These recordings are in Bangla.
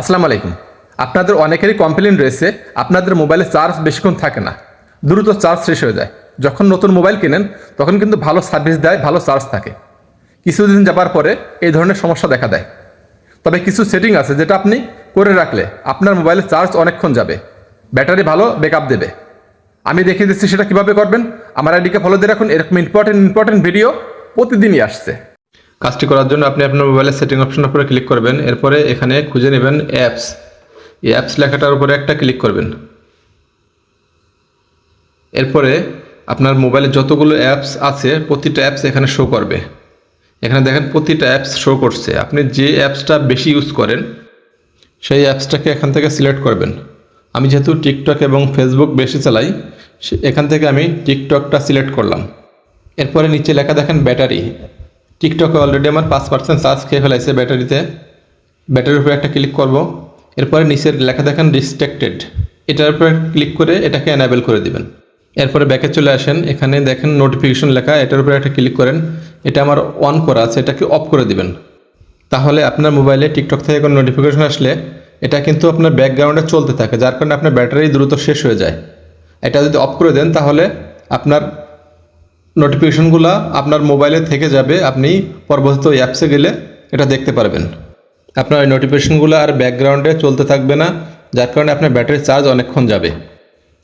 আসসালামু আলাইকুম। আপনাদের অনেকেরই কমপ্লেন রয়েছে, আপনাদের মোবাইলে চার্জ বেশিক্ষণ থাকে না। দ্রুত চার্জ শেষ হয়ে যায়। যখন নতুন মোবাইল কেনেন, তখন কিন্তু ভালো সার্ভিস দেয়, ভালো চার্জ থাকে। কিছুদিন যাবার পরে এই ধরনের সমস্যা দেখা দেয়। তবে কিছু সেটিং আছে যেটা আপনি করে রাখলে আপনার মোবাইলে চার্জ অনেকক্ষণ যাবে। ব্যাটারি ভালো ব্যাকআপ দেবে। আমি দেখিয়ে দিচ্ছি সেটা কীভাবে করবেন। আমার আইডিকে ফলো দিয়ে রাখুন। এরকম ইম্পর্টেন্ট ইম্পর্টেন্ট ভিডিও প্রতিদিনই আসছে। কাজটি করার জন্য আপনি আপনার মোবাইলের সেটিং অপশনের উপরে ক্লিক করবেন। এরপরে এখানে খুঁজে নেবেন অ্যাপস এই অ্যাপস লেখাটার উপরে একটা ক্লিক করবেন। এরপরে আপনার মোবাইলে যতগুলো অ্যাপস আছে, প্রতিটা অ্যাপস এখানে শো করবে। এখানে দেখেন প্রতিটা অ্যাপস শো করছে। আপনি যে অ্যাপসটা বেশি ইউজ করেন, সেই অ্যাপসটাকে এখান থেকে সিলেক্ট করবেন। আমি যেহেতু টিকটক এবং ফেসবুক বেশি চালাই এখান থেকে আমি টিকটকটা সিলেক্ট করলাম। এরপরে নিচে লেখা দেখেন ব্যাটারি টিকটকে অলরেডি আমার পাঁচ পার্সেন্ট চার্জ খেয়ে ফেলাইছে ব্যাটারিতে। ব্যাটারির উপরে একটা ক্লিক করব। এরপরে নিচের লেখা দেখেন রিস্ট্রিক্টেড এটার উপরে ক্লিক করে এটাকে অ্যানাবেল করে দিবেন। এরপরে ব্যাকে চলে আসেন। এখানে দেখেন নোটিফিকেশন লেখা, এটার উপরে একটা ক্লিক করেন। এটা আমার অন করা আছে, এটাকে অফ করে দিবেন। তাহলে আপনার মোবাইলে টিকটক থেকে কোনো নোটিফিকেশন আসলে এটা কিন্তু আপনার ব্যাকগ্রাউন্ডে চলতে থাকে, যার কারণে আপনার ব্যাটারি দ্রুত শেষ হয়ে যায়। এটা যদি অফ করে দেন তাহলে আপনার নোটিফিকেশনগুলো আপনার মোবাইলে থেকে যাবে, আপনি পরবর্তী ওই অ্যাপসে গেলে এটা দেখতে পারবেন। আপনার ওই নোটিফিকেশনগুলো আর ব্যাকগ্রাউন্ডে চলতে থাকবে না, যার কারণে আপনার ব্যাটারি চার্জ অনেকক্ষণ যাবে।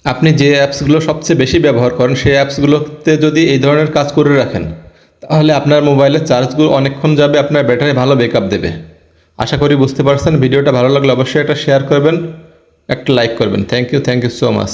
আপনি যে অ্যাপসগুলো সবচেয়ে বেশি ব্যবহার করেন, সেই অ্যাপসগুলোতে যদি এই ধরনের কাজ করে রাখেন, তাহলে আপনার মোবাইলের চার্জগুলো অনেকক্ষণ যাবে, আপনার ব্যাটারি ভালো ব্যাকআপ দেবে। আশা করি বুঝতে পারছেন, ভিডিওটা ভালো লাগলে অবশ্যই এটা শেয়ার করবেন, একটা লাইক করবেন। Thank you thank you so much